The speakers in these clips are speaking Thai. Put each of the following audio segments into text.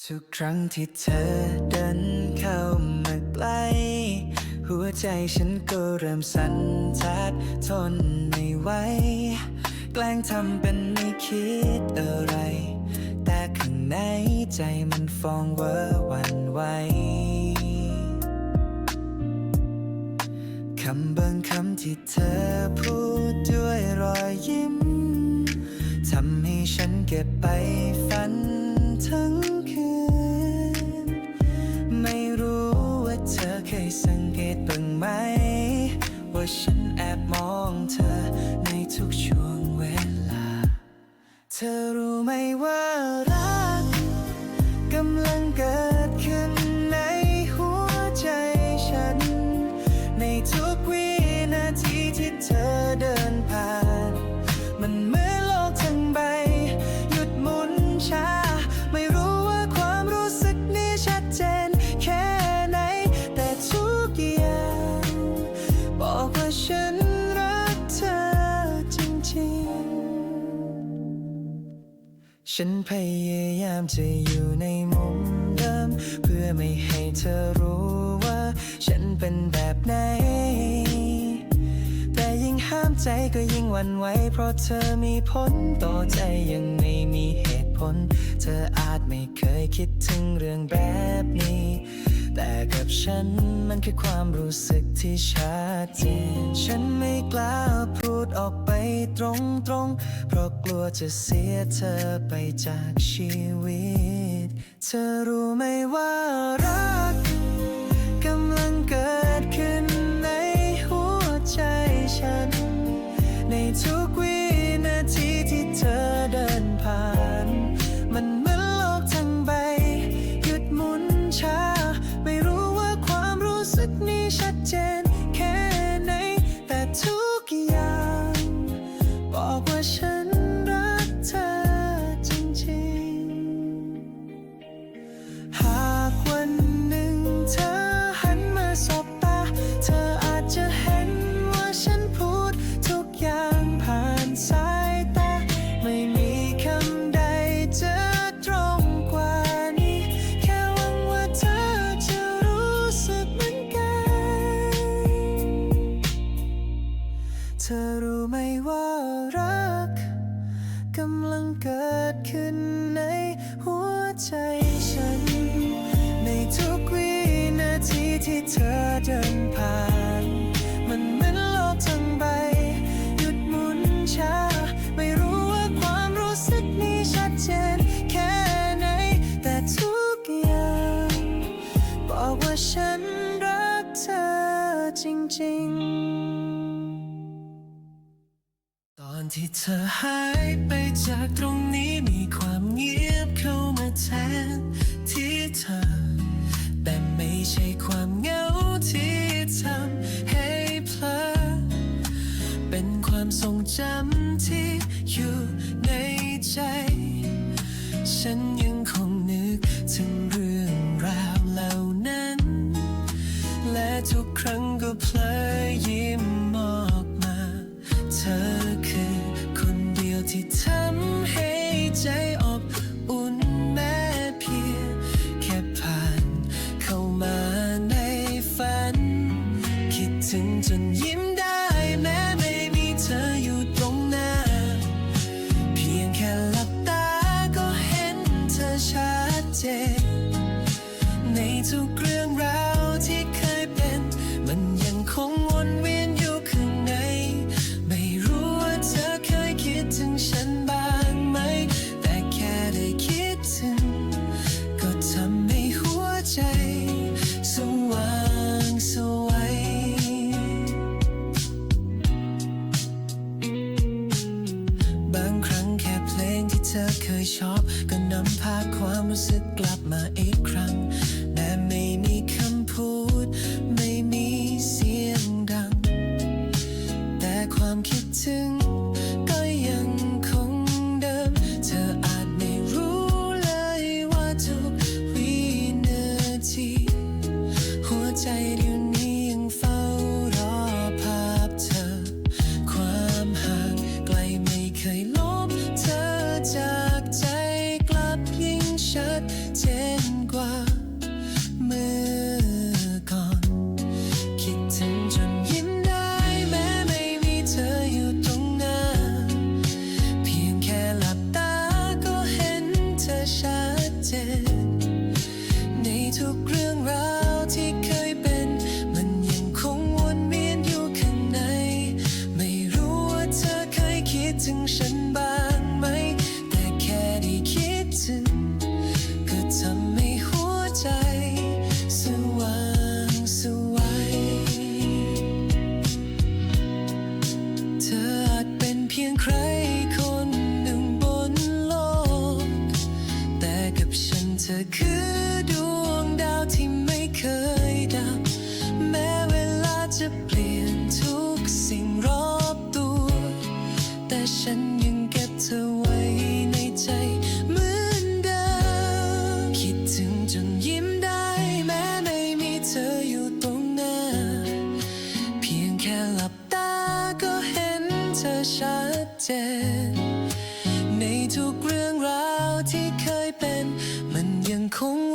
ทุกครั้งที่เธอเดินเข้ามาใกล้ หัวใจฉันก็เริ่มสั่นทัดทนไม่ไหว แกล้งทำเป็นไม่คิดอะไร แต่ข้างในใจมันฟองเวอหวันไหวคำบางคำที่เธอพูดด้วยรอยยิ้ม ทำให้ฉันเก็บไปฝันทั้ง ไหม ว่าฉันแอบมองเธอในทุกช่วงเวลา เธอรู้ไหมว่ารักกำลังเกิด ฉันพยายามจะอยู่ในมุมเดิม เพื่อไม่ให้เธอรู้ว่า ฉันเป็นแบบไหน แต่ยิ่งห้ามใจก็ยิ่งหวั่นไหว เพราะเธอมีผลต่อใจยังไม่มีเหตุผล เธออาจไม่เคยคิดถึงเรื่องแบบนี้ แต่กับฉันมันคือความรู้สึกที่ชัดเจนฉันไม่กล้าพูดออกไปตรงๆ เพราะกลัวจะเสียเธอไปจากชีวิต เธอรู้ไหมว่ารักก เกิดขึ้นในหัวใจฉัน ในทุกวินาทีที่เธอเดินผ่าน มันเหมือนโลกทั้งใบ หยุดหมุนช้า ไม่รู้ว่าความรู้สึกนี้ชัดเจนแค่ไหน แต่ทุกอย่าง บอกว่าฉันรักเธอจริงๆ อนที่เธอหายไปจากตรงนี้มีความเงียบเข้ามาแทนที่เธอ แต่ไม่ใช่ความเหงาที่ทำให้เพลอเป็นความทรงจำที่อยู่ในใจ ฉันยังคงนึกถึง เธอเคยชอบ ก็นำพาความรู้สึกกลับมาอีกครั้ง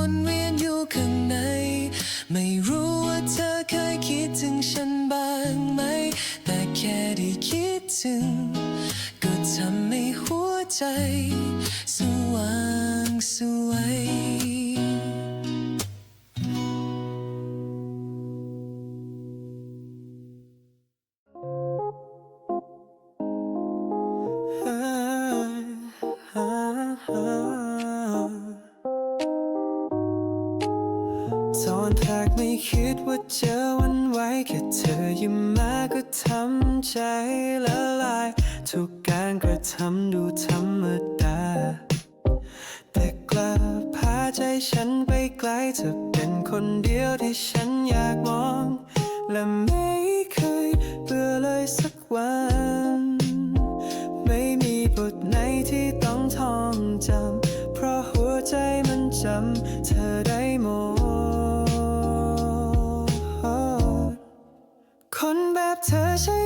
วนเวียนอยู่ข้างใน ไม่รู้ว่าเธอเคยคิดถึงฉันบ้างไหม แต่แค่ได้คิดถึง ก็ทำให้หัวใจ สว่างสวย คิดว่าเจอวันไหวแค่เธอยิ้มมาก็ทำใจละลาย ทุกการกระทำดูธรรมดา แต่กลับพาใจฉันไปไกลเธอเป็นคนเดียวที่ฉันอยากมอง และไม่เคยเบื่อเลยสักวัน ไม่มีบทไหนที่ต้องท่องจำเพราะหัวใจมันจำเธอได้ เธอใช่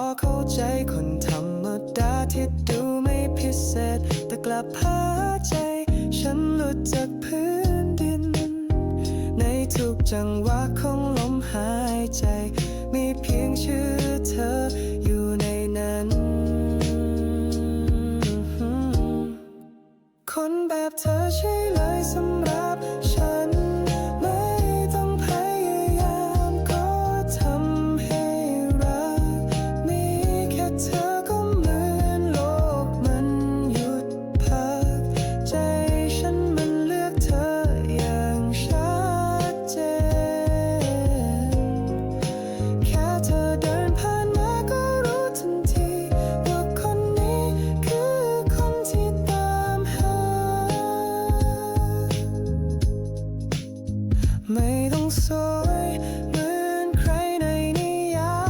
อเข้าใจคนธรรมดาที่ดูไม่พิเศษ แต่กลับพาใจ ฉันหลุดจากพื้นดิน ในทุกจังหวะของลมหายใจ มีเพียงชื่อเธออยู่ในนั้น คนแบบเธอใช่เลยสำ สวยเหมือนใครในนิยา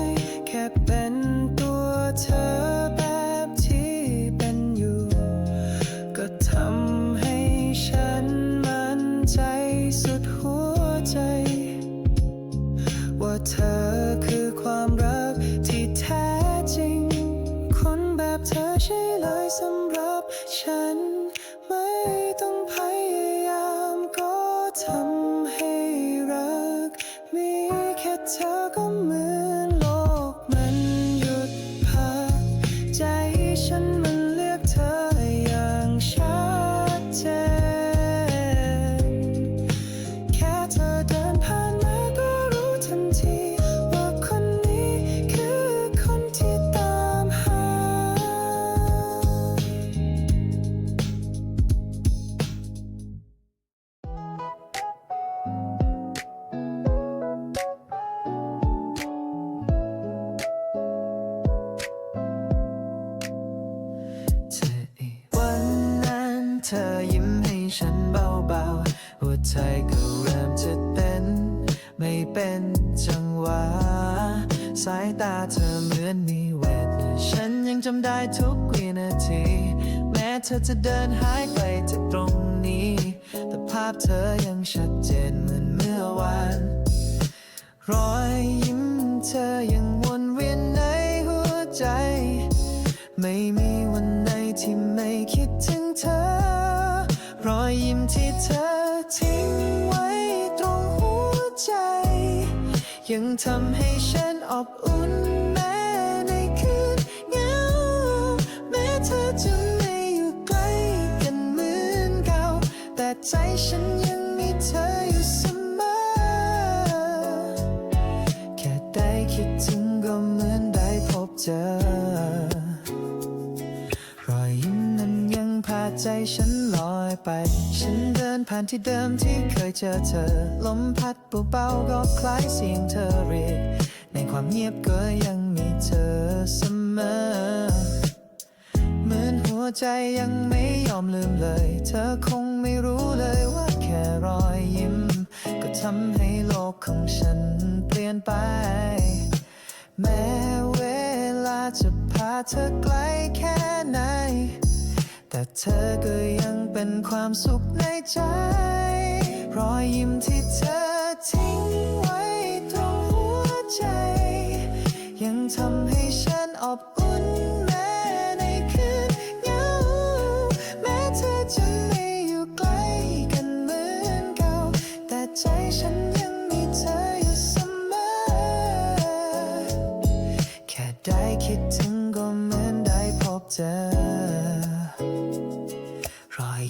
ย แค่เป็นตัวเธอแบบที่เป็นอยู่ ก็ทำให้ฉันมั่นใจสุดหัวใจ ว่าเธอคือความรักที่แท้จริง คนแบบเธอใช่เลยสำหรับฉัน เหมือนมีเวทฉันยังจำได้ทุกวินาที แม้เธอจะเดินหายไปจากตรงนี้ แต่ภาพเธอยังชัดเจนเหมือนเมื่อวาน รอยยิ้มเธอยังวนเวียนในหัวใจ ไม่มีวันไหนที่ไม่คิดถึงเธอ รอยยิ้มที่เธอทิ้งไว้ตรงหัวใจ ยังทำให้ฉันอบอุ่น ใจฉันยังมีเธออยู่เสมอ แค่ได้คิดถึงก็เหมือนได้พบเจอ รอยยิ้มนั้นยังพาใจฉันลอยไป ฉันเดินผ่านที่เดิมที่เคยเจอเธอ ลมพัดเบาๆก็คล้ายเสียงเธอเรียก ในความเงียบก็ยังมีเธอเสมอ เหมือนหัวใจยังไม่ยอมลืมเลย เธอคง ไม่รู้เลยว่าแค่รอยยิ้ม ก็ทำให้โลกของฉันเปลี่ยนไป แม้เวลาจะพาเธอไกลแค่ไหน แต่เธอก็ยังเป็นความสุขในใจ รอยยิ้มที่เธอทิ้งไว้ตรงหัวใจ ยังทำให้ฉันอบอุ่น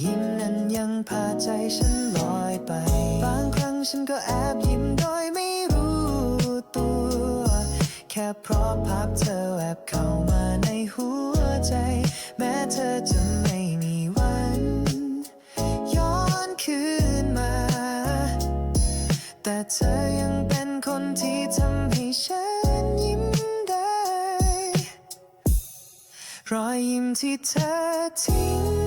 ยิ้มนั้นยังพาใจฉันลอยไป บางครั้งฉันก็แอบยิ้มโดยไม่รู้ตัว แค่เพราะภาพเธอแอบเข้ามาในหัวใจ แม้เธอจะไม่มีวัน ย้อนคืนมา แต่เธอยังเป็นคนที่ทำให้ฉันยิ้มได้ รอยยิ้มที่เธอทิ้ง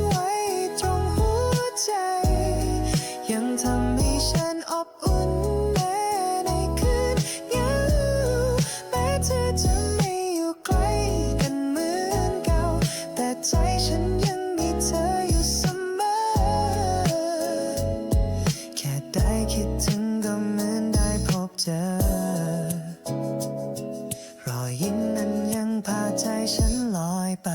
นั้นยังพาใจฉันลอยไป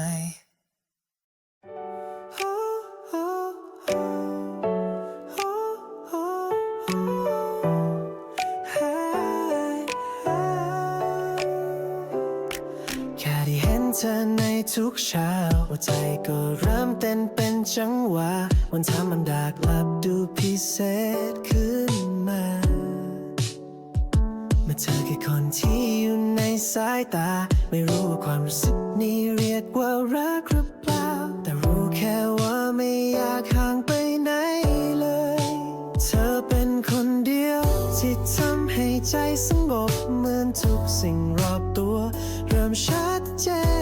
แค่คนที่อยู่ในสายตา ไม่รู้ว่าความรู้สึกนี้เรียกว่ารักหรือเปล่า แต่รู้แค่ว่าไม่อยากห่างไปไหนเลย เธอเป็นคนเดียวที่ทำให้ใจสงบเหมือนทุกสิ่งรอบตัว เริ่มชัดเจน